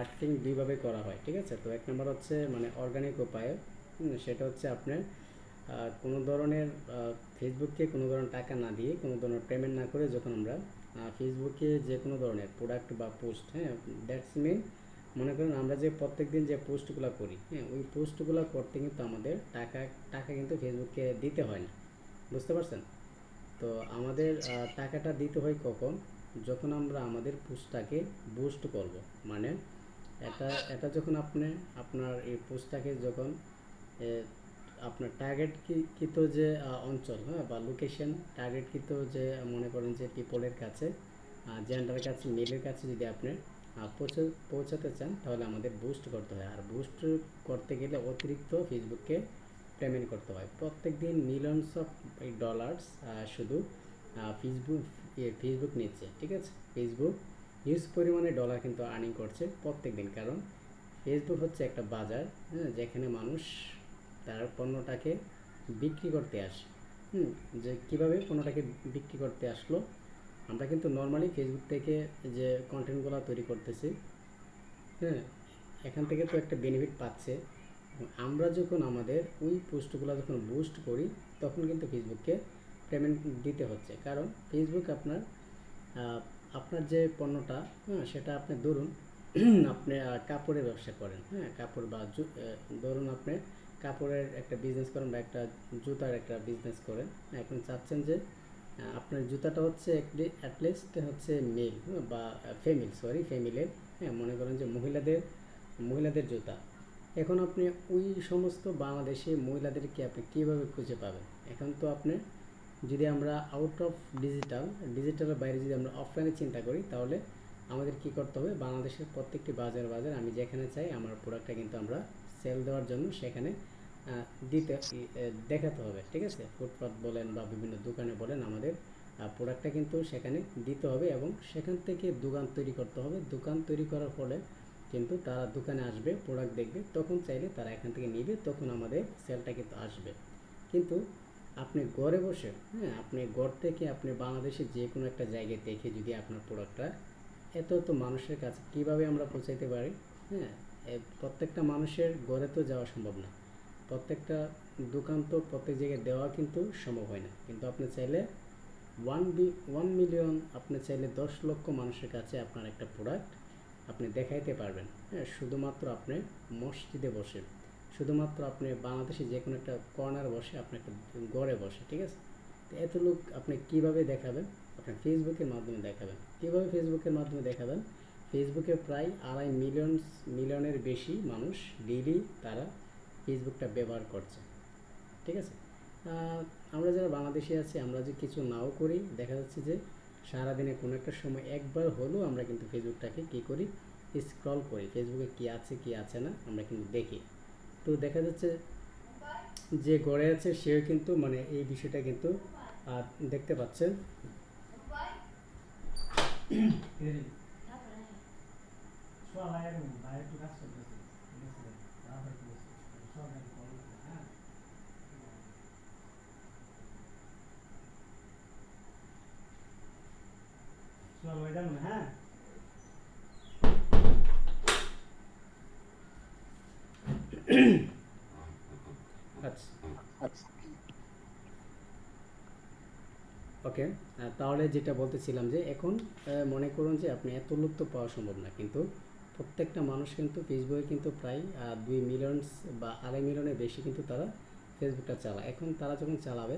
Marketing দুইভাবে করা হয়, ঠিক আছে? তো এক নম্বর হচ্ছে মানে অর্গানিক উপায়ে সেটা হচ্ছে আপনার কোনো ধরনের ফেসবুককে কোনো ধরনের টাকা না দিয়ে, কোনো ধরনের পেমেন্ট না করে যখন আমরা ফেসবুকে যে কোনো ধরনের প্রোডাক্ট বা পোস্ট হ্যাঁ দ্যাটস মিন মনে করেন আমরা যে প্রত্যেকদিন যে পোস্টগুলো করি হ্যাঁ ওই পোস্টগুলো করতে কিন্তু আমাদের টাকা টাকা কিন্তু ফেসবুককে দিতে হয় না, বুঝতে পারছেন? তো আমাদের টাকাটা দিতে হয় কখন? যখন আমরা আমাদের পোস্টটাকে বুস্ট করব মানে এটা এটা যখন আপনি আপনার এই পোস্টটাকে যখন আপনার টার্গেট কৃত যে অঞ্চল হ্যাঁ বা লোকেশন টার্গেটকৃত যে, মনে করেন যে পিপলের কাছে জেন্ডারের কাছে মেলের কাছে যদি আপনি পৌঁছে, পৌঁছাতে চান, তাহলে আমাদের বুস্ট করতে হয়। আর বুস্ট করতে গেলে অতিরিক্ত ফেসবুককে পেমেন্ট করতে হয়। প্রত্যেক দিন মিলিয়নস অফ ডলার্স শুধু ফেসবুক ফেসবুক নিচ্ছে, ঠিক আছে? ফেসবুক হিউজ পরিমাণে ডলার কিন্তু আর্নিং করছে প্রত্যেক দিন কারণ ফেসবুক হচ্ছে একটা বাজার হ্যাঁ যেখানে মানুষ তার পণ্যটাকে বিক্রি করতে আসে। হুম, যে কীভাবে পণ্যটাকে বিক্রি করতে আসলো, আমরা কিন্তু নর্মালি ফেসবুক থেকে যে কন্টেন্টগুলো তৈরি করতেছি হ্যাঁ এখান থেকে তো একটা বেনিফিট পাচ্ছে। আমরা যখন আমাদের ওই পোস্টগুলো যখন বুস্ট করি, তখন কিন্তু ফেসবুককে পেমেন্ট দিতে হচ্ছে। কারণ ফেসবুক আপনার আপনার যে পণ্যটা হ্যাঁ সেটা আপনি ধরুন, আপনি কাপড়ের ব্যবসা করেন হ্যাঁ কাপড় বা ধরুন আপনি কাপড়ের একটা বিজনেস করেন বা একটা জুতার একটা বিজনেস করেন এখন চাচ্ছেন যে আপনার জুতাটা হচ্ছে একটি অ্যাটলিস্ট হচ্ছে মেল বা ফেমিল সরি ফেমিলের হ্যাঁ মনে করেন যে মহিলাদের মহিলাদের জুতা। এখন আপনি ওই সমস্ত বাংলাদেশি মহিলাদেরকে আপনি কীভাবে খুঁজে পাবেন? এখন তো আপনি যদি আমরা আউট অফ ডিজিটাল ডিজিটালের বাইরে যদি আমরা অফলাইনে চিন্তা করি, তাহলে আমাদের কি করতে হবে? বাংলাদেশের প্রত্যেকটি বাজার বাজার আমি যেখানে চাই, আমার প্রোডাক্টটা কিন্তু আমরা সেল দেওয়ার জন্য সেখানে দিতে দেখাতে হবে, ঠিক আছে? ফুটপাথ বলেন বা বিভিন্ন দোকানে বলেন, আমাদের প্রোডাক্টটা কিন্তু সেখানে দিতে হবে এবং সেখান থেকে দোকান তৈরি করতে হবে। দোকান তৈরি করার ফলে কিন্তু তারা দোকানে আসবে প্রোডাক্ট দেখবে, তখন চাইলে তারা এখান থেকে নিবে, তখন আমাদের সেলটা কিন্তু আসবে। কিন্তু আপনি ঘরে বসে হ্যাঁ আপনি ঘর থেকে আপনি বাংলাদেশের যে কোনো একটা জায়গায় দেখে যদি আপনার প্রোডাক্টটা এত এত মানুষের কাছে কীভাবে আমরা পৌঁছাইতে পারি? হ্যাঁ প্রত্যেকটা মানুষের ঘরে তো যাওয়া সম্ভব না। প্রত্যেকটা দোকান তো প্রত্যেক জায়গায় দেওয়া কিন্তু সম্ভব হয় না। কিন্তু আপনি চাইলে ওয়ান বি ওয়ান মিলিয়ন আপনি চাইলে দশ লক্ষ মানুষের কাছে আপনার একটা প্রোডাক্ট আপনি দেখাইতে পারবেন। হ্যাঁ শুধুমাত্র আপনি মসজিদে বসে শুধুমাত্র আপনি বাংলাদেশে যে কোনো একটা কর্নার বসে, আপনি একটা গড়ে বসে, ঠিক আছে? তো এত লোক আপনি কীভাবে দেখাবেন? আপনি ফেসবুকের মাধ্যমে দেখাবেন। কীভাবে ফেসবুকের মাধ্যমে দেখাবেন? ফেসবুকে প্রায় আড়াই মিলিয়ন মিলিয়নের বেশি মানুষ ডেইলি তারা ফেসবুকটা ব্যবহার করছে, ঠিক আছে? আমরা যারা বাংলাদেশে আছি, আমরা যে কিছু নাও করি, দেখা যাচ্ছে যে সারাদিনে কোনো একটা সময় একবার হলেও আমরা কিন্তু ফেসবুকটাকে কী করি? স্ক্রল করি। ফেসবুকে কী আছে কী আছে না আমরা কিন্তু দেখি। তো দেখা যাচ্ছে যে গড়ে আছে সেও কিন্তু মানে এই বিষয়টা কিন্তু আহ, দেখতে পাচ্ছেন হ্যাঁ? আচ্ছা ওকে তাহলে যেটা বলতেছিলাম যে এখন মনে করুন যে আপনি এত লোক তো পাওয়া সম্ভব না কিন্তু প্রত্যেকটা মানুষ কিন্তু ফেসবুকে কিন্তু প্রায় দুই মিলিয়নস বা আড়াই মিলিয়নের বেশি কিন্তু তারা ফেসবুকটা চালায়। এখন তারা যখন চালাবে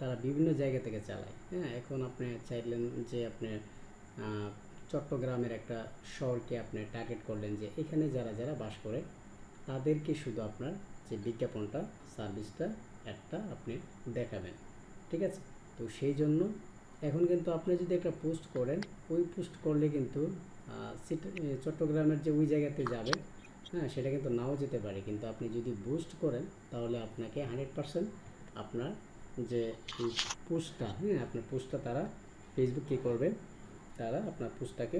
তারা বিভিন্ন জায়গা থেকে চালায়। হ্যাঁ এখন আপনি চাইলেন যে আপনি চট্টগ্রামের একটা শহরকে আপনি টার্গেট করলেন যে এখানে যারা যারা বাস করে তাদেরকে শুধু আপনার যে বিজ্ঞাপনটা সার্ভিসটা একটা আপনি দেখাবেন, ঠিক আছে? তো সেই জন্য এখন কিন্তু আপনি যদি একটা পোস্ট করেন, ওই পোস্ট করলে কিন্তু চট্টগ্রামের যে ওই জায়গাতে যাবে হ্যাঁ সেটা কিন্তু নাও যেতে পারে। কিন্তু আপনি যদি বুস্ট করেন, তাহলে আপনাকে হান্ড্রেড পারসেন্ট আপনার যে পোস্টটা হ্যাঁ আপনার পোস্টটা তারা ফেসবুক কী করবে তারা আপনার পোস্টটাকে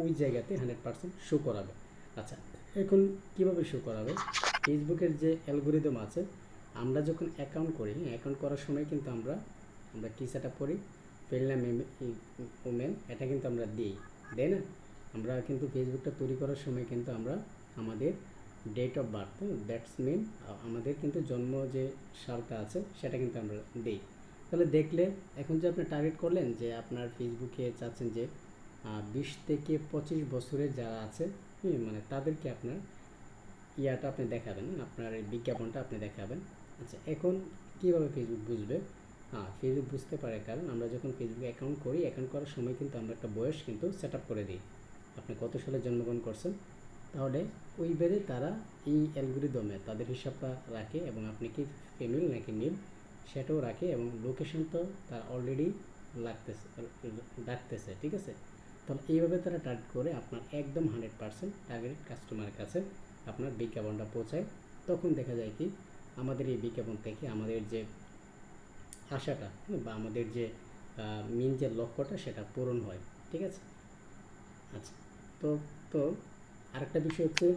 ওই জায়গাতে হান্ড্রেড পারসেন্ট শো করাবে। আচ্ছা এখন কীভাবে শো করাবে? ফেসবুকের যে অ্যালগোরিদম আছে, আমরা যখন অ্যাকাউন্ট করি অ্যাকাউন্ট করার সময় কিন্তু আমরা আমরা কী সেট আপ করি ফেললাম উমেন এটা কিন্তু আমরা দিই দেয় না? আমরা কিন্তু ফেসবুকটা তৈরি করার সময় কিন্তু আমরা আমাদের date of birth that's mean আমাদের কিন্তু জন্ম যে সালটা আছে, সেটা কিন্তু আমরা দিই। তাহলে দেখলে, এখন যে আপনি টার্গেট করলেন যে আপনার ফেসবুকে চাচ্ছেন যে বিশ থেকে পঁচিশ বছরের যারা আছে হুম, মানে তাদেরকে আপনার ইয়াটা আপনি দেখাবেন আপনার বিজ্ঞাপনটা আপনি দেখাবেন। আচ্ছা এখন কীভাবে ফেসবুক বুঝবে? হ্যাঁ ফেসবুক বুঝতে পারে কারণ আমরা যখন ফেসবুক অ্যাকাউন্ট করি অ্যাকাউন্ট করার সময় কিন্তু আমরা একটা বয়স কিন্তু সেট করে দিই। আপনি কত সালে জন্মগ্রহণ করছেন? তাহলে ওই বেড়ে তারা এই অ্যালগোরিদমে তাদের হিসাবটা রাখে এবং আপনি কি ফিমেল নাকি মিল সেটাও রাখে এবং লোকেশন তো তার অলরেডি লাগতেছে ডাকতেছে ঠিক আছে? তাহলে এইভাবে তারা টার্গেট করে আপনার একদম হান্ড্রেড পার্সেন্ট টার্গেট কাস্টমারের কাছে আপনার বিজ্ঞাপনটা পৌঁছায়। তখন দেখা যায় কি, আমাদের এই বিজ্ঞাপন থেকে আমাদের যে আশাটা বা আমাদের যে মেন যে লক্ষ্যটা সেটা পূরণ হয়, ঠিক আছে? আচ্ছা তো তো আরেকটা বিষয় হচ্ছে,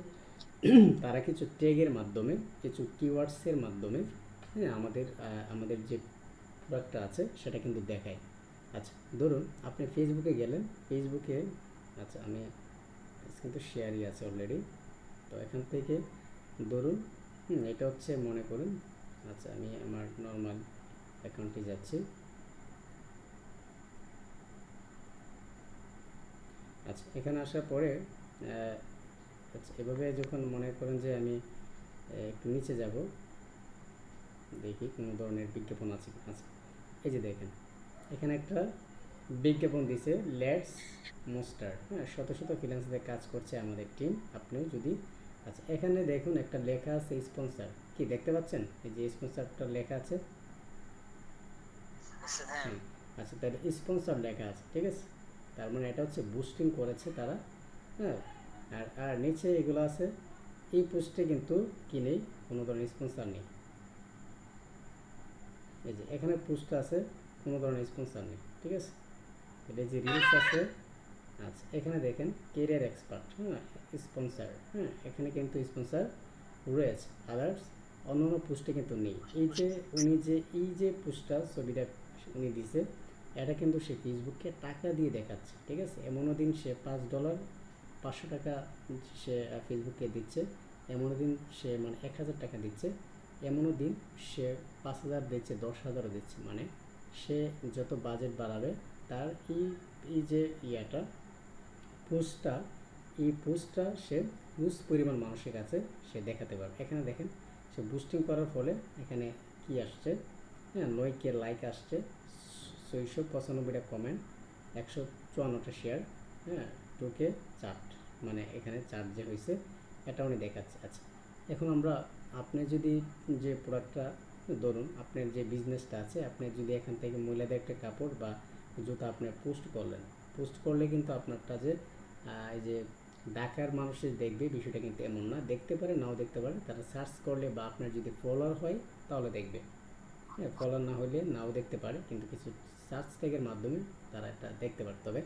তারা কিছু ট্যাগের মাধ্যমে, কিছু কিওয়ার্ডসের মাধ্যমে হ্যাঁ আমাদের আমাদের যে প্রোডাক্টটা আছে সেটা কিন্তু দেখায়। আচ্ছা ধরুন আপনি ফেসবুকে গেলেন ফেসবুকে আচ্ছা আমি কিন্তু শেয়ারই আছে অলরেডি তো এখান থেকে ধরুন এটা হচ্ছে মনে করুন আচ্ছা আমি আমার নর্মাল অ্যাকাউন্টে যাচ্ছি। আচ্ছা এখানে আসার পরে আচ্ছা এভাবে যখন মনে করেন যে আমি একটু নিচে যাব, দেখি কোনো ধরনের বিজ্ঞাপন আছে আচ্ছা এই যে দেখেন এখানে একটা বিজ্ঞাপন দিছে লেটস মোস্টার হ্যাঁ শত শত ফ্রিল্যান্সারদের কাজ করছে আমাদের টিম আপনিও যদি আচ্ছা এখানে দেখুন একটা লেখা আছে স্পন্সর কি দেখতে পাচ্ছেন? এই যে স্পন্সরটা লেখা আছে। হ্যাঁ। আচ্ছা তাহলে স্পন্সর লেখা আছে ঠিক আছে? তার মানে এটা হচ্ছে বুস্টিং করেছে তারা হ্যাঁ? আর আর নিচে এগুলো আছে এই পোস্টে কিন্তু কি নেই? কোনো ধরনের স্পন্সর নেই। এই যে এখানে পোস্ট আছে। কোনো ধরনের স্পন্সর নেই, ঠিক আছে? এটা যে রিলস আছে আচ্ছা এখানে দেখেন কেরিয়ার এক্সপার্ট হ্যাঁ স্পন্সর হ্যাঁ এখানে কিন্তু স্পন্সর রয়েছে আদার্স অন্য অন্য পোস্টে কিন্তু নেই। এই যে উনি যে, এই যে পোস্টটা ছবিটা উনি দিছে, এটা কিন্তু সে ফেসবুককে টাকা দিয়ে দেখাচ্ছে, ঠিক আছে? এমনও দিন সে পাঁচ ডলার পাঁচশো টাকা সে ফেসবুককে দিচ্ছে, এমনও দিন সে মানে এক হাজার টাকা দিচ্ছে, এমনও দিন সে পাঁচ হাজার দিচ্ছে, দশ হাজারও দিচ্ছে মানে সে যত বাজেট বাড়াবে, তার এই এই যে ইয়াটা, পোস্টটা, এই পোস্টটা সে হিউজ পরিমাণ মানুষের কাছে সে দেখাতে পারবে। এখানে দেখেন, সে বুস্টিং করার ফলে এখানে কি আসছে? হ্যাঁ নয় কে লাইক আসছে, ছয়শো পঁচানব্বইটা কমেন্ট একশো চুয়ান্নটা শেয়ার হ্যাঁ টুকে চার্ট মানে এখানে চার্ট যে হয়েছে এটা উনি দেখাচ্ছে। আচ্ছা এখন আমরা, আপনি যদি যে প্রোডাক্টটা ধরুন, আপনার যে বিজনেসটা আছে, আপনি যদি এখান থেকে মহিলাদের একটা কাপড় বা জুতা আপনি পোস্ট করলেন পোস্ট করলে কিন্তু আপনারটা যে এই যে ঢাকার মানুষের দেখবে, বিষয়টা কিন্তু এমন না। দেখতে পারে, নাও দেখতে পারে। তারা সার্চ করলে বা আপনার যদি ফলোয়ার হয়, তাহলে দেখবে। হ্যাঁ ফলোয়ার না হলে নাও দেখতে পারে, কিন্তু কিছু সার্চ ট্যাগের মাধ্যমে তারা এটা দেখতে পারে। তবে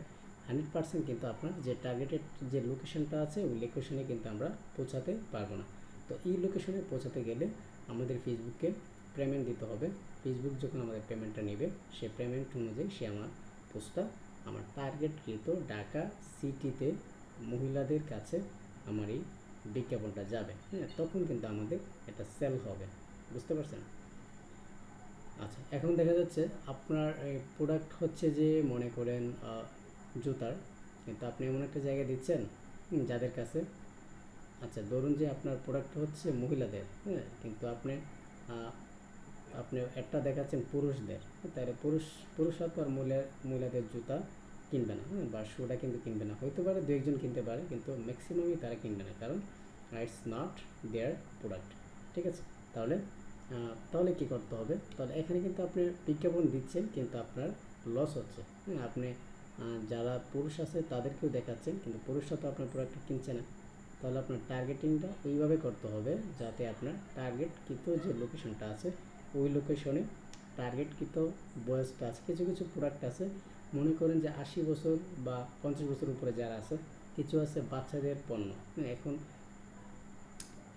হান্ড্রেড পার্সেন্ট কিন্তু আপনার যে টার্গেটেড যে লোকেশনটা আছে, ওই লোকেশনে কিন্তু আমরা পৌঁছাতে পারব না। তো এই লোকেশনে পৌঁছাতে গেলে আমাদের ফেসবুককে পেমেন্ট দিতে হবে। ফেসবুক যখন আমাদের পেমেন্টটা নেবে, সে পেমেন্ট অনুযায়ী সে আমার পোস্টটা, আমার টার্গেটকৃত ঢাকা সিটিতে মহিলাদের কাছে আমার এই বিজ্ঞাপনটা যাবে। হ্যাঁ তখন কিন্তু আমাদের এটা সেল হবে। বুঝতে পারছেন? আচ্ছা এখন দেখা যাচ্ছে আপনার প্রোডাক্ট হচ্ছে যে, মনে করেন জুতার। কিন্তু আপনি এমন একটা জায়গায় দিচ্ছেন যাদের কাছে আচ্ছা ধরুন যে আপনার প্রোডাক্ট হচ্ছে মহিলাদের। হ্যাঁ কিন্তু আপনি আপনি একটা দেখাচ্ছেন পুরুষদের তাহলে পুরুষ আর মহিলা মহিলাদের জুতা কিনবে না হ্যাঁ বা শুটা কিন্তু কিনবে না। হইতে পারে দু একজন কিনতে পারে, কিন্তু ম্যাক্সিমামই তারা কিনবে না, কারণ ইটস নট দেয়ার প্রোডাক্ট ঠিক আছে? তাহলে তাহলে কি করতে হবে? তাহলে এখানে কিন্তু আপনি বিজ্ঞাপন দিচ্ছেন, কিন্তু আপনার লস হচ্ছে হ্যাঁ আপনি যারা পুরুষ আছে তাদেরকেও দেখাচ্ছেন, কিন্তু পুরুষরা তো আপনার প্রোডাক্টটা কিনছে না। তাহলে আপনার টার্গেটিংটা ওইভাবে করতে হবে, যাতে আপনার টার্গেট কিন্তু যে লোকেশনটা আছে ওই লোকেশনে টার্গেটকৃত বয়সটা আছে কিছু কিছু প্রোডাক্ট আছে। মনে করেন যে আশি বছর বা পঞ্চাশ বছর উপরে যারা আছে কিছু আছে বাচ্চাদের পণ্য। হ্যাঁ, এখন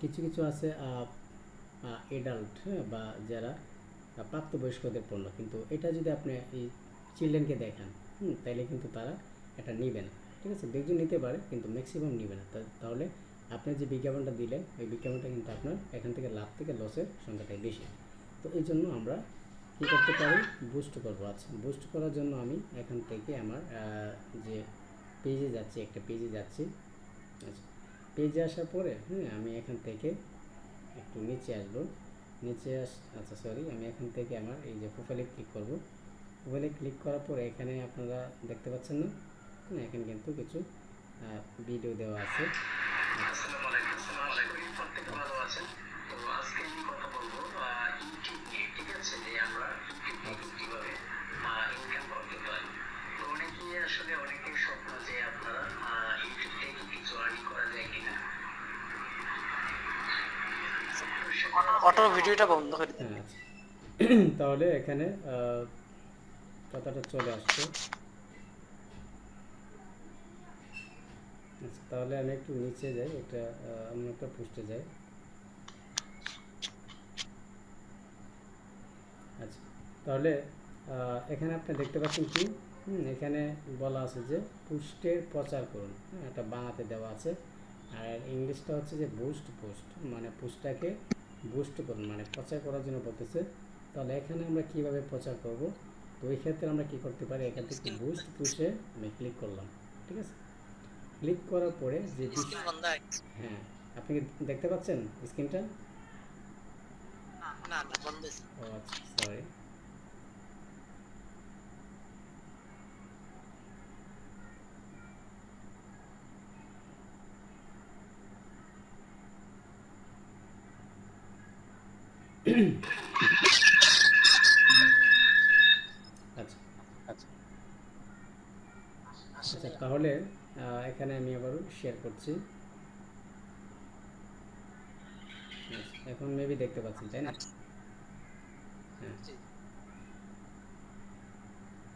কিছু কিছু আছে এডাল্ট হ্যাঁ বা যারা প্রাপ্তবয়স্কদের পণ্য। কিন্তু এটা যদি আপনি এই চিলড্রেনকে দেখান হুম তাইলে কিন্তু তারা এটা নেবে না। ঠিক আছে? দুইজন নিতে পারে কিন্তু ম্যাক্সিমাম নেবে না। তাহলে আপনি যে বিজ্ঞাপনটা দিলেন ওই বিজ্ঞাপনটা কিন্তু আপনার এখান থেকে লাভ থেকে লসের সংখ্যাটাই বেশি। তো এই জন্য আমরা কী করতে পারি? বুস্ট করব। আচ্ছা বুস্ট করার জন্য আমি এখান থেকে আমার যে পেজে যাচ্ছি একটা পেজে যাচ্ছি। আচ্ছা পেজে আসার পরে হ্যাঁ আমি এখান থেকে একটু নিচে আসব। নিচে আস আচ্ছা সরি আমি এখান থেকে আমার এই যে প্রোফাইলে ক্লিক করব। প্রোফাইলে ক্লিক করার পরে এখানে আপনারা দেখতে পাচ্ছেন না? হ্যাঁ, এখানে কিন্তু কিছু ভিডিও দেওয়া আছে আসসালামু আলাইকুম আসসালামু আলাইকুম প্রত্যেকে ভালো আছেন তো আজকে আমি কথা বলব আহ, ইউটিউব নিয়ে ঠিক আছে যে আমরা ইউটিউব থেকে কীভাবে ইনকাম করতে পারি তো অনেকেই আসলে অনেকের স্বপ্ন যে আপনারা আহ, ইউটিউব থেকে কিছু আর্নিং করা যায় কিনা তো সেটা- অটো ভিডিওটা বন্ধ করে হ্যাঁ। তাহলে এখানে কথাটা চলে আসছে। আচ্ছা তাহলে আমি একটু নিচে যাই একটা অন্য একটা পোস্টে যাই। আচ্ছা তাহলে এখানে আপনি দেখতে পাচ্ছেন কি? এখানে বলা আছে যে পোস্টের প্রচার করুন। হ্যাঁ এটা বাংলাতে দেওয়া আছে। আর ইংলিশটা হচ্ছে যে বুস্ট পোস্ট মানে পোস্টটাকে বুস্ট করুন মানে প্রচার করার জন্য বলতেছে। তাহলে এখানে আমরা কীভাবে প্রচার করব? তো ওই ক্ষেত্রে আমরা কি করতে পারি? এখান থেকে বুস্ট পুষে আমি ক্লিক করলাম ঠিক আছে? ক্লিক করার পরে যে। হ্যাঁ আপনি কি দেখতে পাচ্ছেন স্ক্রিনটা? না না বন্ধ আছে। ও আচ্ছা সরি আচ্ছা আচ্ছা তাহলে আহ, এখানে আমি আবারও শেয়ার করছি। আচ্ছা, এখন মেবি দেখতে পাচ্ছেন তাই না? হ্যাঁ।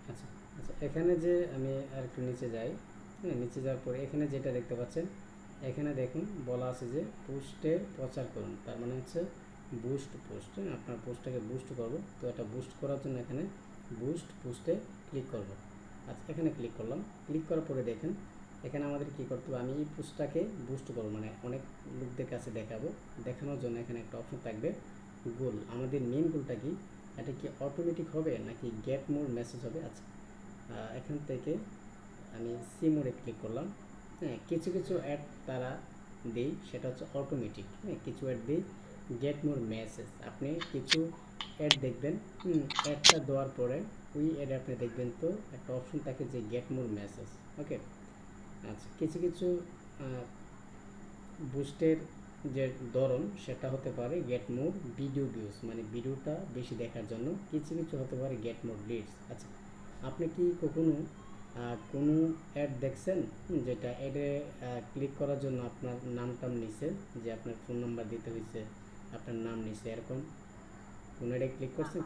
আচ্ছা আচ্ছা এখানে যে আমি আর একটু নিচে যাই হ্যাঁ নিচে যাওয়ার পরে এখানে যেটা দেখতে পাচ্ছেন এখানে দেখুন বলা আছে যে পোস্টে প্রচার করুন তার মানে হচ্ছে বুস্ট পোস্ট হ্যাঁ? আপনার পোস্টটাকে বুস্ট করব। তো এটা বুস্ট করার জন্য এখানে বুস্ট পোস্টে ক্লিক করব। আচ্ছা এখানে ক্লিক করলাম। ক্লিক করার পরে দেখেন, এখানে আমাদের কি করতে হবে? আমি এই পোস্টটাকে বুস্ট করব মানে অনেক লোকদের কাছে দেখাবো। দেখানোর জন্য এখানে একটা অপশন থাকবে গোল আমাদের মেন গোলটা কি? এটা কি অটোমেটিক হবে নাকি গেট মোর মেসেজ হবে? আচ্ছা এখান থেকে আমি সি মোডে ক্লিক করলাম। হ্যাঁ কিছু কিছু অ্যাড তারা দেই সেটা হচ্ছে অটোমেটিক হ্যাঁ কিছু অ্যাড দিই গেট মোর মেসেজ আপনি কিছু অ্যাড দেখবেন অ্যাডটা দেওয়ার পরে ওই অ্যাড আপনি দেখবেন তো একটা অপশন থাকে যে গেট মোর মেসেজ ওকে আচ্ছা কিছু কিছু বুস্টের যে ধরন সেটা হতে পারে গেট মোর ভিডিও ভিউজ মানে ভিডিওটা বেশি দেখার জন্য। কিছু কিছু হতে পারে গেট মোর লিডস আচ্ছা আপনি কি কখনো কোনো অ্যাড দেখছেন? যেটা অ্যাডে ক্লিক করার জন্য আপনার নাম টাম নিছে, যে আপনার ফোন নাম্বার দিতে হয়েছে আপনার নাম নিছে এরকম কোনো অ্যাডে ক্লিক করছেন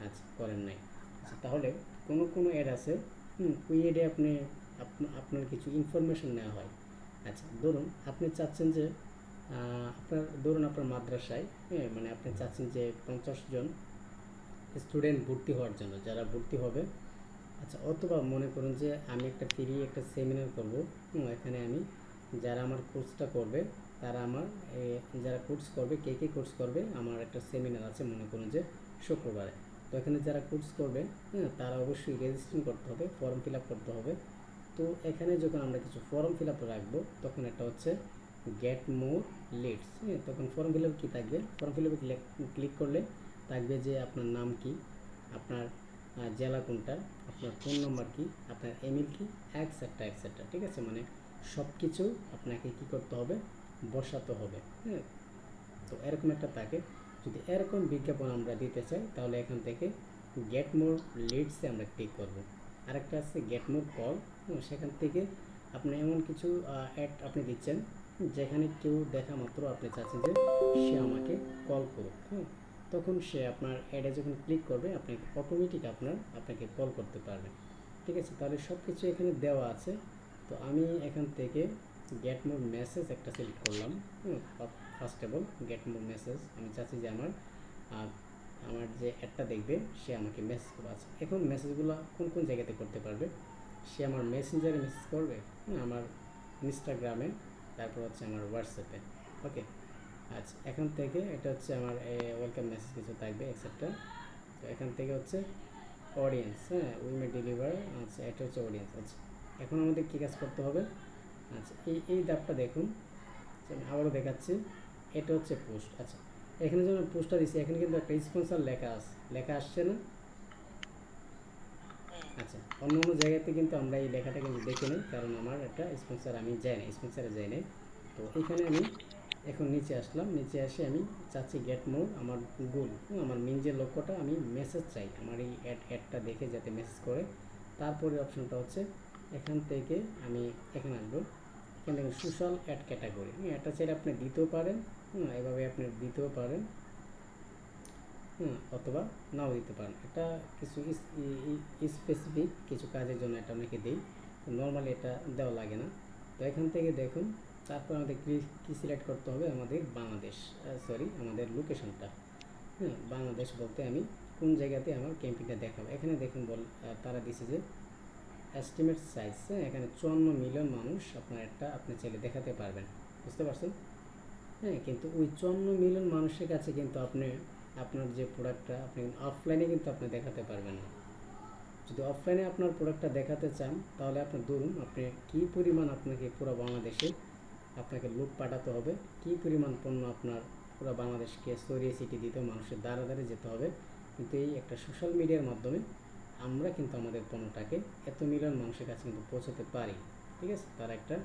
আচ্ছা করেন নাই। আচ্ছা তাহলে কোনো কোনো অ্যাড আছে? হুম ওই অ্যাডে আপনি আপ- আপনার কিছু ইনফরমেশন নেওয়া হয়। আচ্ছা ধরুন আপনি চাচ্ছেন যে আপনার ধরুন আপনার মাদ্রাসায় হ্যাঁ মানে আপনি চাচ্ছেন যে পঞ্চাশ জন স্টুডেন্ট ভর্তি হওয়ার জন্য যারা ভর্তি হবে। আচ্ছা অথবা মনে করুন যে আমি একটা ফ্রি একটা সেমিনার করব হুম, এখানে আমি যারা আমার কোর্সটা করবে তারা আমার যারা কোর্স করবে, কে কে কোর্স করবে, আমার একটা সেমিনার আছে, মনে করুন যে শুক্রবারে। তো এখানে যারা কোর্স করবে হ্যাঁ তারা অবশ্যই রেজিস্ট্রেশন করতে হবে ফর্ম ফিল করতে হবে। তো এখানে যখন আমরা কিছু ফর্ম ফিল আপ রাখব, তখন একটা হচ্ছে গেট মোর লিডস হ্যাঁ তখন ফর্ম ফিল আপ কী থাকবে? ফর্ম ফিল আপে ক্লিক করলে থাকবে যে আপনার নাম কি, আপনার জেলা কোনটা, আপনার ফোন নম্বর কি, আপনার ইমেল কি অ্যাকসেট্রা অ্যাকসেট্রা ঠিক আছে? মানে সব কিছু আপনাকে কি করতে হবে বসাতে হবে হ্যাঁ? তো এরকম একটা থাকে। যদি এরকম বিজ্ঞাপন আমরা দিতে চাই, তাহলে এখান থেকে গেট মোর লিডসে আমরা ক্লিক করব। আরেকটা আছে গেট মোর কল সেখান থেকে আপনি এমন কিছু অ্যাড আপনি দিচ্ছেন, যেখানে কেউ দেখা মাত্র আপনি চাচ্ছেন যে সে আমাকে কল করুক হ্যাঁ? তখন সে আপনার অ্যাডে যখন ক্লিক করবে, আপনি অটোমেটিক আপনার, আপনাকে কল করতে পারবে। ঠিক আছে? তাহলে সব কিছু এখানে দেওয়া আছে। তো আমি এখান থেকে গেট মোর মেসেজ একটা সিলেক্ট করলাম। First of all get more message আমি চাচ্ছি যে আমার আমার যে অ্যাডটা দেখবে, সে আমাকে মেসেজ করবে। আচ্ছা এখন মেসেজগুলো কোন কোন জায়গাতে করতে পারবে? সে আমার মেসেঞ্জারে মেসেজ করবে? আমার ইনস্টাগ্রামে তারপর হচ্ছে আমার হোয়াটসঅ্যাপে ওকে আচ্ছা এখান থেকে এটা হচ্ছে আমার ওয়েলকাম মেসেজ কিছু থাকবে এক্সেপ্টার তো এখান থেকে হচ্ছে অডিয়েন্স হ্যাঁ উই মে ডেলিভার আচ্ছা এটা হচ্ছে অডিয়েন্স আচ্ছা এখন আমাদের কী কাজ করতে হবে? আচ্ছা এই এই দাপটা দেখুন আবারও দেখাচ্ছি, এটা হচ্ছে পোস্ট। আচ্ছা এখানে যখন পোস্টটা দিচ্ছি এখানে কিন্তু একটা স্পন্সার লেখা আছে, লেখা আসছে না? আচ্ছা অন্য অন্য জায়গাতে কিন্তু আমরা এই লেখাটা কিন্তু দেখে নিই, কারণ আমার একটা স্পন্সার আমি যাই না স্পন্সারে যাই নাই। তো এখানে আমি এখন নিচে আসলাম, নিচে এসে আমি চাচ্ছি গেট মোর আমার গোল আমার মেন যে লক্ষ্যটা, আমি মেসেজ চাই, আমার এই অ্যাড অ্যাডটা দেখে যাতে মেসেজ করে। তারপরে অপশনটা হচ্ছে, এখান থেকে আমি এখানে আসব। এখান থেকে সোশ্যাল অ্যাড ক্যাটাগরি এটা চাইলে আপনি দিতেও পারেন। হুম, এভাবে আপনি দিতেও পারেন। হুম, অথবা নাও দিতে পারেন। এটা কিছু স্পেসিফিক কিছু কাজের জন্য এটা অনেকে দিই নর্মালি এটা দেওয়া লাগে না। তো এখান থেকে দেখুন তারপর আমাদের কী সিলেক্ট করতে হবে? আমাদের বাংলাদেশ সরি আমাদের লোকেশনটা হ্যাঁ বাংলাদেশ বলতে আমি কোন জায়গাতে আমার ক্যাম্পিংটা দেখাবো? এখানে দেখুন বল তারা দিছে যে এস্টিমেট সাইজ হ্যাঁ এখানে চুয়ান্ন মিলিয়ন মানুষ আপনার একটা আপনি চাইলে দেখাতে পারবেন। বুঝতে পারছেন? হ্যাঁ কিন্তু ওই চুয়ান্ন মিলিয়ন মানুষের কাছে কিন্তু আপনি, আপনার যে প্রোডাক্টটা আপনি অফলাইনে কিন্তু আপনি দেখাতে পারবেন না। যদি অফলাইনে আপনার প্রোডাক্টটা দেখাতে চান, তাহলে আপনার ধরুন আপনি কী পরিমাণ আপনাকে পুরো বাংলাদেশে আপনাকে লোক পাঠাতে হবে, কী পরিমাণ পণ্য আপনার পুরো বাংলাদেশকে সরিয়ে সিটি দিতে মানুষের দ্বারা দ্বারে যেতে হবে। কিন্তু এই একটা সোশ্যাল মিডিয়ার মাধ্যমে আমরা কিন্তু আমাদের পণ্যটাকে এত মিলিয়ন মানুষের কাছে কিন্তু পৌঁছাতে পারি। ঠিক আছে? তার একটা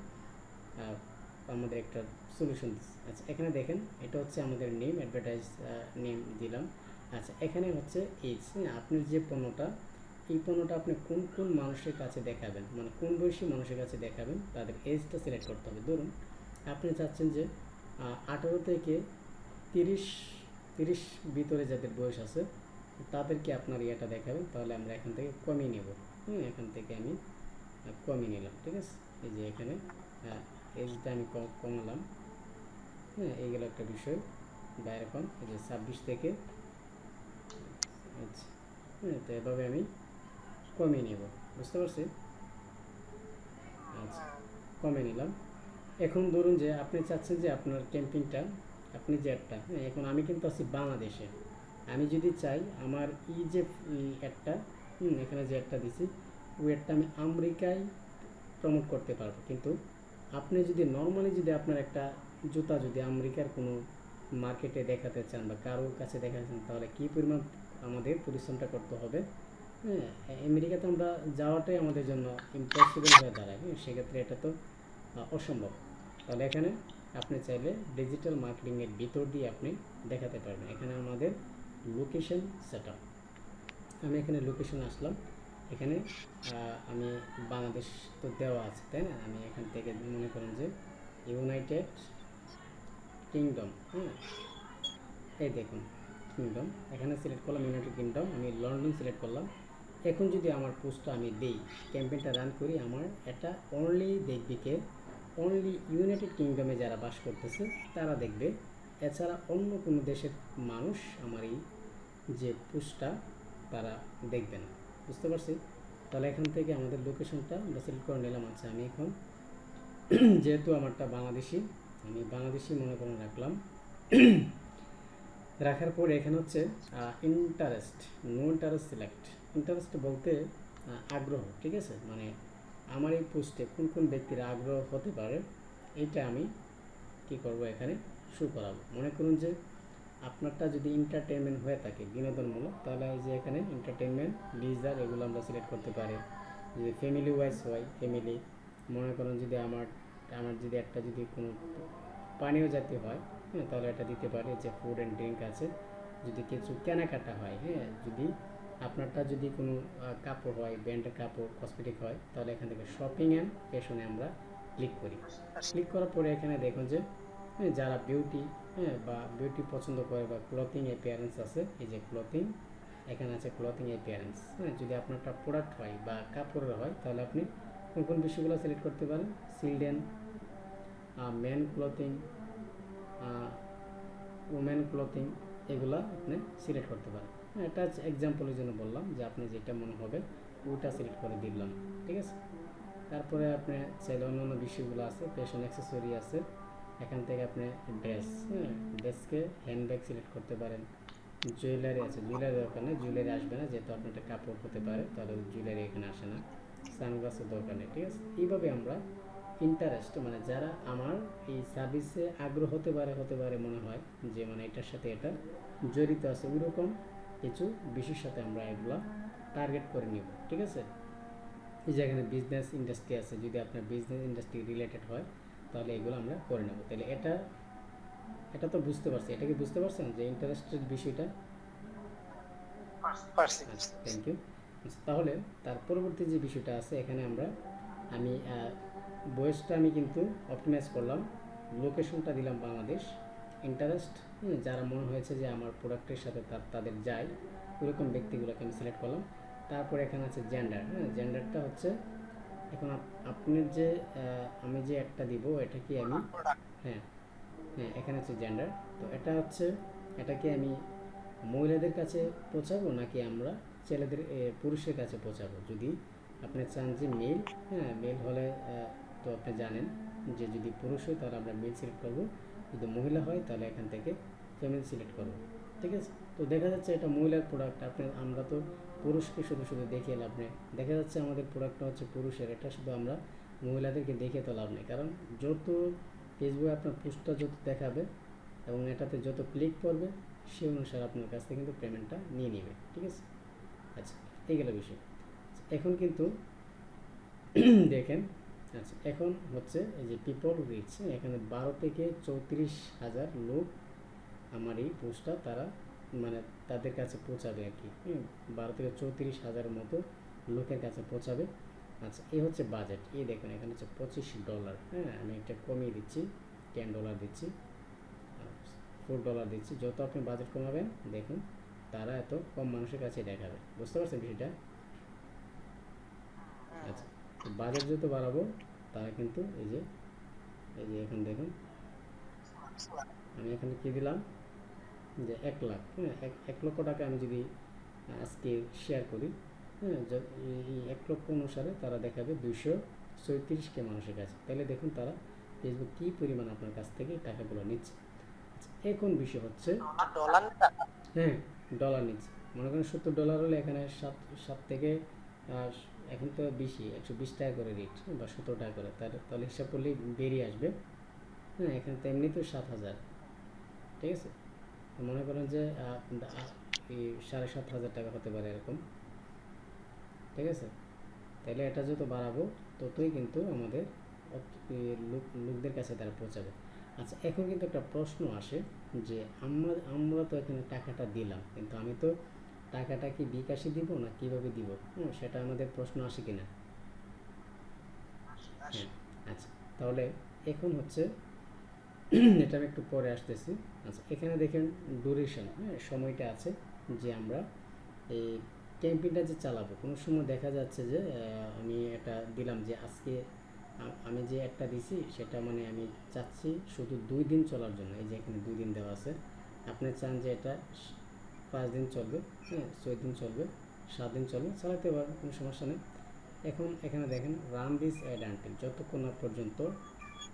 আমাদের একটা সলিউশন আচ্ছা এখানে দেখেন, এটা হচ্ছে আমাদের নেম অ্যাডভার্টাইজ নেম দিলাম। আচ্ছা এখানে হচ্ছে এইজ হ্যাঁ আপনার যে পণ্যটা, এই পণ্যটা আপনি কোন কোন মানুষের কাছে দেখাবেন? মানে কোন বয়সী মানুষের কাছে দেখাবেন? তাদের এজটা সিলেক্ট করতে হবে। ধরুন, আপনি চাচ্ছেন যে আঠারো থেকে তিরিশ তিরিশ ভিতরে যাদের বয়স আছে তাদেরকে আপনার ইয়েটা দেখাবেন, তাহলে আমরা এখান থেকে কমিয়ে নেব। হুম, এখান থেকে আমি কমিয়ে নিলাম, ঠিক আছে? এই যে এখানে এজটা আমি কম- কমালাম। হ্যাঁ এইগুলো একটা বিষয়। বা এরকম এই যে ছাব্বিশ থেকে আচ্ছা হ্যাঁ তো এভাবে আমি কমিয়ে নেব, বুঝতে পারছি? আচ্ছা কমিয়ে নিলাম। এখন ধরুন যে আপনি চাচ্ছেন যে আপনার ক্যাম্পিংটা আপনি যে একটা হ্যাঁ এখন আমি কিন্তু আছি বাংলাদেশে। আমি যদি চাই আমার ই যে হুম, এখানে যে একটা দিছি, ওই একটা আমি আমেরিকায় প্রমোট করতে পারব। কিন্তু আপনি যদি নর্মালি যদি আপনার একটা জুতা যদি আমেরিকার কোনো মার্কেটে দেখাতে চান বা কারোর কাছে দেখাতে চান, তাহলে কী পরিমাণ আমাদের পরিশ্রমটা করতে হবে? হ্যাঁ আমেরিকাতে আমরা যাওয়াটাই আমাদের জন্য ইম্পসিবল হয়ে দাঁড়ায়। হ্যাঁ সেক্ষেত্রে এটা তো অসম্ভব। তাহলে এখানে আপনি চাইলে ডিজিটাল মার্কেটিংয়ের ভিতর দিয়ে আপনি দেখাতে পারবেন। এখানে আমাদের লোকেশন সেট আমি এখানে লোকেশন আসলাম। এখানে আমি বাংলাদেশ তো দেওয়া আছে, তাই না? আমি এখান থেকে মনে করেন যে ইউনাইটেড কিংডম হ্যাঁ? এই দেখুন কিংডম এখানে সিলেক্ট করলাম ইউনাইটেড কিংডম আমি লন্ডন সিলেক্ট করলাম। এখন যদি আমার পোস্টটা আমি দিই ক্যাম্পেইনটা রান করি, আমার এটা অনলি দেখবি কে? অনলি ইউনাইটেড কিংডমে যারা বাস করতেছে, তারা দেখবে এছাড়া অন্য কোনো দেশের মানুষ আমার এই যে পোস্টটা তারা দেখবে না। বুঝতে পারছি? তাহলে এখান থেকে আমাদের লোকেশনটা আমরা সিলেক্ট করে নিলাম। আচ্ছা আমি এখন যেহেতু আমারটা বাংলাদেশি, আমি বাংলাদেশি মনে করে রাখলাম। রাখার পর এখানে হচ্ছে interest no interest select interest বলতে আগ্রহ, ঠিক আছে? মানে আমার এই পোস্টে কোন কোন ব্যক্তির আগ্রহ হতে পারে, এটা আমি কি করব এখানে? শু করাবো মনে করুন যে আপনারটা যদি এন্টারটেনমেন্ট হয়ে থাকে বিনোদনমূলক, তাহলে এই যে এখানে এন্টারটেনমেন্ট লিজার এগুলো আমরা সিলেক্ট করতে পারি। যদি ফ্যামিলি ওয়াইজ হয় ফ্যামিলি মনে করুন যদি আমার আমার যদি একটা যদি কোনো পানীয় জাতীয় হয় হ্যাঁ তাহলে এটা দিতে পারে যে ফুড অ্যান্ড ড্রিঙ্ক আছে। যদি কিছু কেনাকাটা হয় হ্যাঁ যদি আপনারটা যদি কোনো কাপড় হয় ব্র্যান্ডের কাপড় কসমেটিক হয়, তাহলে এখান থেকে শপিং অ্যান্ড ফ্যাশনে আমরা ক্লিক করি। ক্লিক করার পরে এখানে দেখুন যে যারা বিউটি হ্যাঁ বা বিউটি পছন্দ করে বা ক্লথিং অ্যাপিয়ারেন্স আছে এই যে ক্লথিং এখানে আছে ক্লথিং অ্যাপিয়ারেন্স হ্যাঁ যদি আপনারটা প্রোডাক্ট হয় বা কাপড়ের হয় তাহলে আপনি কোন কোন বিষয়গুলো সিলেক্ট করতে পারেন? Children men clothing women clothing এগুলো আপনি সিলেক্ট করতে পারেন। হ্যাঁ, এটা এক্সাম্পলের জন্য বললাম যে আপনি যেটা মনে হবে ওইটা সিলেক্ট করে দিলাম ঠিক আছে? তারপরে আপনি চাইলে অন্য অন্য বিষয়গুলো আছে ফ্যাশন অ্যাক্সেসরি আছে এখান থেকে আপনি ড্রেস হ্যাঁ ড্রেসকে হ্যান্ডব্যাগ সিলেক্ট করতে পারেন। জুয়েলারি আছে জুয়েলারি দরকার নেই জুয়েলারি আসবে না যেহেতু আপনার একটা কাপড় হতে পারে তাহলে জুয়েলারি এখানে আসে না। সানগ্লাসের দরকার নেই ঠিক আছে? এইভাবে আমরা ইন্টারেস্ট মানে যারা আমার এই সার্ভিসে আগ্রহ হতে পারে হতে পারে মনে হয় যে মানে এটার সাথে এটা জড়িত আছে ওইরকম কিছু বিষয়ের সাথে আমরা এগুলা টার্গেট করে নিব ঠিক আছে? এই যে এখানে বিজনেস ইন্ডাস্ট্রি আছে যদি আপনার বিজনেস ইন্ডাস্ট্রি রিলেটেড হয় তাহলে এগুলো আমরা করে নেব। তাহলে এটা এটা তো বুঝতে পারছি। এটা কি বুঝতে পারছেন যে ইন্টারেস্টেড বিষয়টা? পারছি আচ্ছা থ্যাংক ইউ তাহলে তার পরবর্তী যে বিষয়টা আছে এখানে আমরা আমি বয়সটা আমি কিন্তু অপটিমাইজ করলাম। লোকেশনটা দিলাম বাংলাদেশ। ইন্টারেস্ট যারা মনে হয়েছে যে আমার প্রোডাক্টের সাথে তার তাদের যায় ওরকম ব্যক্তিগুলোকে আমি সিলেক্ট করলাম। তারপরে এখানে আছে জেন্ডার হ্যাঁ জেন্ডারটা হচ্ছে এখন আপ- আপনার যে আমি যে একটা দিব এটা কি আমি? হ্যাঁ হ্যাঁ এখানে হচ্ছে জেন্ডার তো এটা হচ্ছে এটাকে আমি মহিলাদের কাছে পৌঁছাবো নাকি আমরা ছেলেদের পুরুষের কাছে পৌঁছাবো? যদি আপনি চান যে মেল হ্যাঁ মেল হলে তো আপনি জানেন যে যদি পুরুষ হয় তাহলে আমরা মেল সিলেক্ট করব। যদি মহিলা হয় তাহলে এখান থেকে ফিমেল সিলেক্ট করব। ঠিক আছে? তো দেখা যাচ্ছে এটা মহিলার প্রোডাক্ট আপনি আমরা তো পুরুষকে শুধু শুধু দেখিয়ে লাভ নেই। দেখা যাচ্ছে আমাদের প্রোডাক্টটা হচ্ছে পুরুষের, এটা শুধু আমরা মহিলাদেরকে দেখে তো লাভ নেই। কারণ যত ফেসবুকে আপনার পোস্টটা যত দেখাবে এবং এটাতে যত ক্লিক করবে সেই অনুসারে আপনার কাছ থেকে কিন্তু পেমেন্টটা নিয়ে নেবে। ঠিক আছে? আচ্ছা এই গেল বিষয়। এখন কিন্তু দেখেন আচ্ছা এখন হচ্ছে এই যে পিপল রিচ এখানে বারো থেকে চৌত্রিশ হাজার লোক আমার এই পোস্টটা তারা মানে তাদের কাছে পৌঁছাবে আর কি। হুম, বারো থেকে চৌত্রিশ হাজারের মতো লোকের কাছে পৌঁছাবে। আচ্ছা এই হচ্ছে বাজেট এই দেখুন এখানে হচ্ছে পঁচিশ ডলার হ্যাঁ আমি এটা কমিয়ে দিচ্ছি টেন ডলার দিচ্ছি ফোর ডলার দিচ্ছি। যত আপনি বাজেট কমাবেন দেখুন তারা এত কম মানুষের কাছে দেখাবে। বুঝতে পারছেন বিষয়টা? আচ্ছা বাজেট যত বাড়াবো তারা কিন্তু এই যে এই যে এখন দেখুন আমি এখানে কী দিলাম? যে এক লাখ হ্যাঁ এক এক লক্ষ টাকা আমি যদি আজকে শেয়ার করি হ্যাঁ এক লক্ষ অনুসারে তারা দেখাবে দুশো চৌত্রিশকে মানুষের কাছে। তাহলে দেখুন তারা ফেসবুক কী পরিমাণ আপনার কাছ থেকে টাকাগুলো নিচ্ছে। আচ্ছা, এখন বিষয় হচ্ছে হ্যাঁ ডলার নিচ্ছে। মনে করেন সত্তর ডলার হলে এখানে সাত সাত থেকে এখন তো বেশি একশো বিশ টাকা করে রেট বা সত্তর টাকা করে। তার তাহলে হিসাব করলেই বেরিয়ে আসবে। হ্যাঁ এখানে তো এমনি তো সাত হাজার ঠিক আছে? মনে করেন যে সাড়ে সাত হাজার টাকা হতে পারে এরকম। ঠিক আছে? তাহলে এটা যত বাড়াবো ততই কিন্তু আমাদের লোক লোকদের কাছে তারা পৌঁছাবে। আচ্ছা এখন কিন্তু একটা প্রশ্ন আসে যে আমরা আমরা তো এখানে টাকাটা দিলাম কিন্তু আমি তো টাকাটা কি বিকাশে দিব না কীভাবে দিব? হুম, সেটা আমাদের প্রশ্ন আসে কিনা? হ্যাঁ আচ্ছা। তাহলে এখন হচ্ছে এটা আমি একটু পরে আসতেছি। আচ্ছা এখানে দেখেন ডিউরেশন হ্যাঁ সময়টা আছে যে আমরা এই ক্যাম্পেইনটা যে চালাবো। কোনো সময় দেখা যাচ্ছে যে আমি এটা দিলাম যে আজকে আমি যে একটা দিছি, সেটা মানে আমি চাচ্ছি শুধু দুই দিন চলার জন্য। এই যে এখানে দুই দিন দেওয়া আছে। আপনি চান যে এটা পাঁচ দিন চলবে হ্যাঁ ছয় দিন চলবে, সাত দিন চলবে, চালাতে পারবেন, কোনো সমস্যা নেই। এখন এখানে দেখেন রান দিস অ্যাড আনটিল যতক্ষণ না পর্যন্ত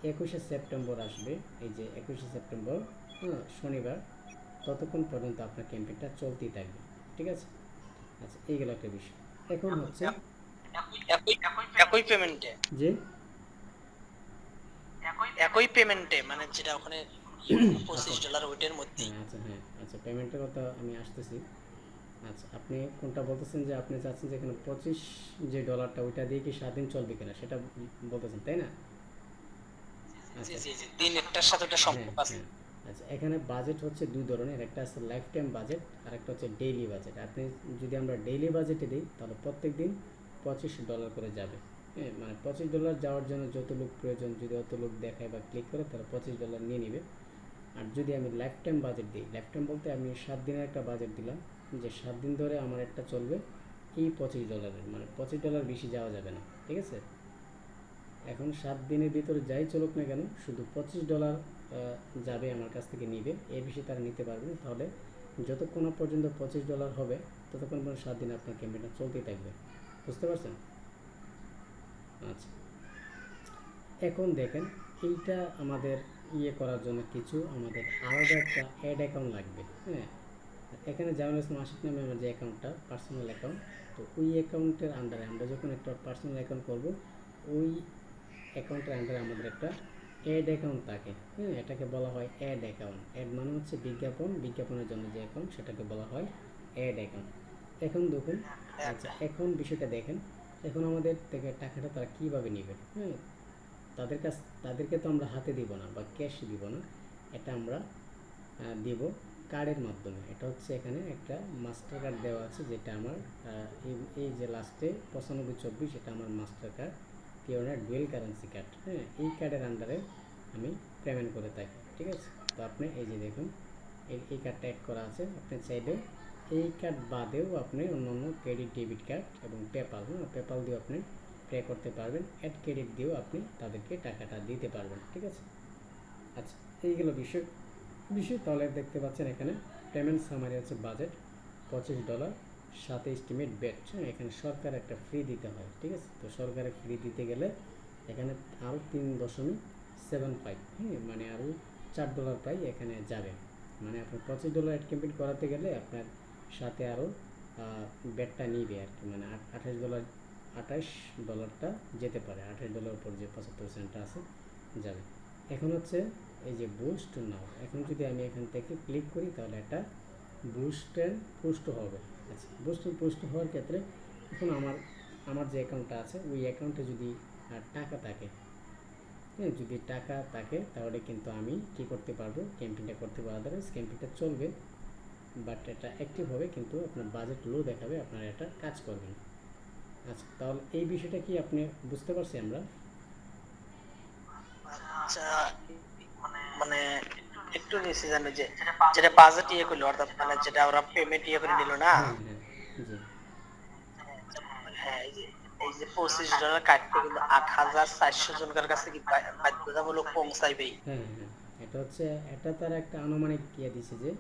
একুশে সেপ্টেম্বর আসবে। এই যে একুশে সেপ্টেম্বর হ্যাঁ শনিবার ততক্ষণ পর্যন্ত আপনার ক্যাম্পেইনটা চলতেই থাকবে। ঠিক আছে? আচ্ছা এই গেল একটা বিষয়। এখন হচ্ছে একই একই পেমেন্টে যে একই পেমেন্টে মানে যেটা ওখানে পঁচিশ ডলার ওইটার মধ্যে। হ্যাঁ আচ্ছা হ্যাঁ আচ্ছা পেমেন্টের কথা আমি আসতেছি। আচ্ছা আপনি কোনটা বলতেছেন যে আপনি চাচ্ছেন যে এখানে পঁচিশ যে ডলারটা ওইটা দিয়ে কি সাত দিন চলবে কিনা সেটা বলতেছেন তাই না? জি জি জি দিন একটার সাথে ওটা সম্পর্ক হ্যাঁ, আছে। হ্যাঁ। আচ্ছা এখানে বাজেট হচ্ছে দুই ধরনের একটা আছে লাইফ টাইম বাজেট আর একটা হচ্ছে ডেইলি বাজেট আপনি যদি আমরা ডেইলি বাজেটে দিই তাহলে প্রত্যেক দিন পঁচিশ ডলার করে যাবে। হ্যাঁ মানে পঁচিশ ডলার যাওয়ার জন্য যত লোক প্রয়োজন যদি অত লোক দেখায় বা ক্লিক করে তাহলে পঁচিশ ডলার নিয়ে নেবে। আর যদি আমি লাইফ টাইম বাজেট দিই লাইফ টাইম বলতে আমি সাত দিনের একটা বাজেট দিলাম যে সাত দিন ধরে আমার একটা চলবে এই পঁচিশ ডলারের মানে পঁচিশ ডলার বেশি যাওয়া যাবে না ঠিক আছে? এখন সাত দিনের ভিতরে যাই চলুক না কেন, শুধু পঁচিশ ডলার যাবে আমার কাছ থেকে নিবে। এ বেশি তারা নিতে পারবে না। তাহলে যতক্ষণ পর্যন্ত পঁচিশ ডলার হবে, ততক্ষণ পর্যন্ত সাত দিন আপনার ক্যাম্পেইনটা চলতেই থাকবে। বুঝতে পারছেন? আচ্ছা। এখন দেখেন, এইটা আমাদের ইয়ে করার জন্য কিছু, আমাদের আলাদা একটা অ্যাড অ্যাকাউন্ট লাগবে হ্যাঁ? এখানে জামাল ইসলাম আশিক নামে আমার যে অ্যাকাউন্টটা পার্সোনাল অ্যাকাউন্ট তো ওই অ্যাকাউন্টের আন্ডারে আমরা যখন একটা পার্সোনাল অ্যাকাউন্ট করব, ওই অ্যাকাউন্টের আন্ডারে আমাদের একটা অ্যাড অ্যাকাউন্ট থাকে। হ্যাঁ এটাকে বলা হয় অ্যাড অ্যাকাউন্ট অ্যাড মানে হচ্ছে বিজ্ঞাপন, বিজ্ঞাপনের জন্য যে অ্যাকাউন্ট সেটাকে বলা হয় অ্যাড অ্যাকাউন্ট এখন দেখুন আচ্ছা এখন বিষয়টা দেখেন, এখন আমাদের থেকে টাকাটা তারা কীভাবে নেবে? হ্যাঁ তাদের কাছ, তাদেরকে তো আমরা হাতে দিব না বা ক্যাশ দিব না, এটা আমরা দিব কার্ডের মাধ্যমে। এটা হচ্ছে এখানে একটা মাস্টার কার্ড দেওয়া আছে, যেটা আমার এই যে লাস্টে পঁচানব্বই, চব্বিশ, এটা আমার Mastercard Payoneer dual currency card হ্যাঁ? এই কার্ডের আন্ডারে আমি পেমেন্ট করে থাকি, ঠিক আছে? তো আপনি এই যে দেখুন, এই কার্ডটা অ্যাড করা আছে, আপনি চাইলে এই কার্ড বাদেও আপনি অন্যান্য ক্রেডিট ডেবিট কার্ড এবং পেপাল হ্যাঁ? পেপাল দিয়েও আপনি পে করতে পারবেন অ্যাড ক্রেডিট দিয়েও আপনি তাদেরকে টাকাটা দিতে পারবেন, ঠিক আছে? আচ্ছা এইগুলো বিষয়। বিষয় তাহলে দেখতে পাচ্ছেন এখানে পেমেন্ট সামারি আছে বাজেট পঁচিশ ডলার সাথে এস্টিমেট হ্যাঁ এখানে সরকার একটা ফ্রি দিতে হয়, ঠিক আছে? তো সরকারের ফ্রি দিতে গেলে এখানে আরও তিন দশমিক সেভেন ফাইভ হ্যাঁ মানে আরও চার ডলার প্রায় এখানে যাবে। মানে আপনার পঁচিশ ডলার অ্যাড ক্যাম্পেইন করাতে গেলে আপনার সাথে আরও বেডটা নিবে আর কি। মানে আঠাশ ডলার আঠাশ ডলারটা যেতে পারে, আঠাশ ডলার উপর যে পঁচাত্তর সেন্টটা আছে, যাবে। এখন হচ্ছে এই যে বুস্ট নাও এখন যদি আমি এখান থেকে ক্লিক করি তাহলে এটা বুস্টের পুষ্ট হবে। আচ্ছা বুস্টের পুষ্ট হওয়ার ক্ষেত্রে এখন আমার আমার যে অ্যাকাউন্টটা আছে, ওই অ্যাকাউন্টে যদি টাকা থাকে হ্যাঁ যদি টাকা থাকে, তাহলে কিন্তু আমি কি করতে পারব? ক্যাম্পেইনটা করতে পারব। আদারওয়াইজ ক্যাম্পেইনটা চলবে বাট এটা অ্যাক্টিভ হবে, কিন্তু আপনার বাজেট লো দেখাবে, আপনার এটা কাজ করবে আচ্ছা তাহলে এই বিষয়টা কি আপনি বুঝতে পারছি আমরা? আচ্ছা মানে একটু নিচে জানো যে যেটা বাজেট ইয়ে করল অর্থাৎ মানে যেটা ওরা পেমেন্ট ইয়ে করে নিল না? হ্যাঁ হ্যাঁ জি। হ্যাঁ এই যে পঁচিশ ডলার কাটতে কিন্তু আট হাজার চারশো জনকার কাছে কি বাধ্যতামূলক পৌঁছাইবেই এটা হচ্ছে এটা তার একটা আনুমানিক ইয়ে দিছে যে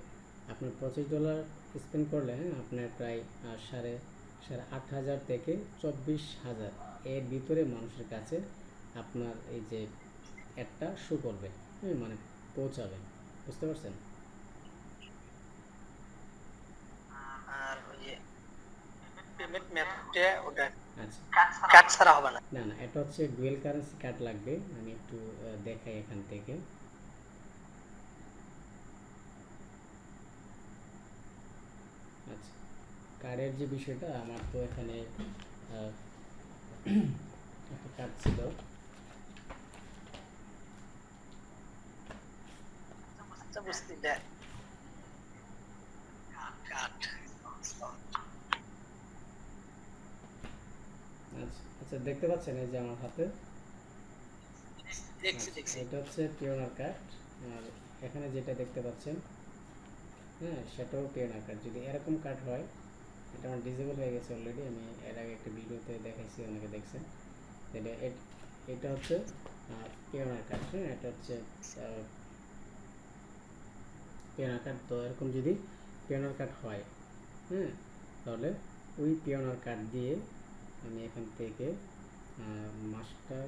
আপনার পঁচিশ ডলার স্পেন্ড করলে হ্যাঁ আপনার প্রায় সাড়ে সাড়ে আট হাজার থেকে চব্বিশ হাজার এর ভিতরে মানুষের কাছে আপনার এই যে অ্যাডটা শো করবে হ্যাঁ মানে পৌঁছাবে। বুঝতে পারছেন? আর ওই যে পেমেন্ট মেথডে ওটা আচ্ছা। ছাড়া হবে না। না। না এটা হচ্ছে ডুয়েল কারেন্সি কার্ড লাগবে। আমি একটু দেখাই এখান থেকে। আচ্ছা। কার্ডের যে বিষয়টা আমার তো এখানে একটা কার্ড ছিল। আচ্ছা বুঝতে দেয় কাট আচ্ছা আচ্ছা দেখতে পাচ্ছেন এই যে আমার হাতে? আচ্ছা, এটা হচ্ছে পিওনার কার্ড আর এখানে যেটা দেখতে পাচ্ছেন হ্যাঁ সেটাও পিওনার কার্ড যদি এরকম কার্ড হয় এটা আমার ডিজেবল হয়ে গেছে অলরেডি আমি এর আগে একটা ভিডিওতে দেখাইছি অনেকে দেখছেন। এটা এটা হচ্ছে পিওনার কার্ড হ্যাঁ এটা হচ্ছে পিওনার কার্ড তো এরকম যদি পিওনার কার্ড হয় হ্যাঁ তাহলে ওই পিওনার কার্ড দিয়ে আমি এখান থেকে মাস্টার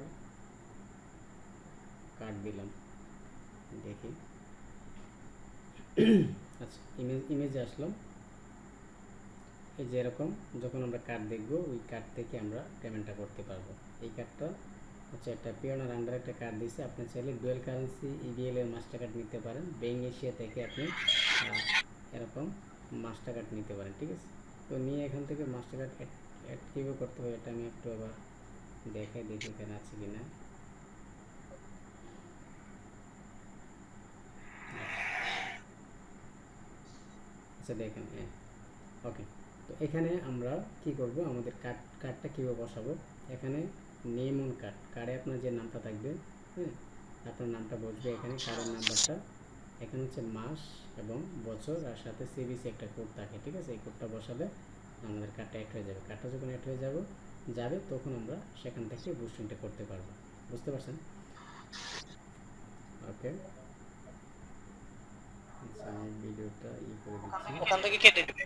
কার্ড দিলাম। দেখি। আচ্ছা ইমেজ ইমেজে আসলাম। এই যে এরকম, যখন আমরা কার্ড দেখব, ওই কার্ড থেকে আমরা পেমেন্টটা করতে পারব। এই কার্ডটা হচ্ছে একটা পিওনার আন্ডার একটা কার্ড দিয়েছে আপনি চাইলে ডুয়েল কারেন্সি ইডিএল এর মাস্টার কার্ড নিতে পারেন। ব্যাঙ্ক এশিয়া থেকে আপনি এরকম মাস্টার কার্ড নিতে পারেন, ঠিক আছে? তো নিয়ে এখান থেকে মাস্টার কার্ড অ্যাড কীভাবে করতে হবে। এটা আমি একটু আবার দেখাই দেখি এখানে আছে কি না আচ্ছা দেখেন হ্যাঁ ওকে তো এখানে আমরা কি করব? আমাদের কার্ড কার্ডটা কীভাবে বসাবো? এখানে নেম অন কার্ড কার্ডে আপনার যে নামটা থাকবে হ্যাঁ আপনার নামটা বসবে এখানে কার্ডের নাম্বারটা এখানে হচ্ছে মাস এবং বছর আর সাথে সিবিসি একটা কোড থাকে, ঠিক আছে? এই কোডটা বসালে আমাদের কার্ডটা অ্যাড হয়ে যাবে। কার্ডটা যখন অ্যাড হয়ে যাবে যাবে, তখন আমরা সেখান থেকে বুস্টিংটা করতে পারব। বুঝতে পারছেন? ওকে ভিডিওটা ই করে দিচ্ছি। ওখান থেকে কেটে দেবে।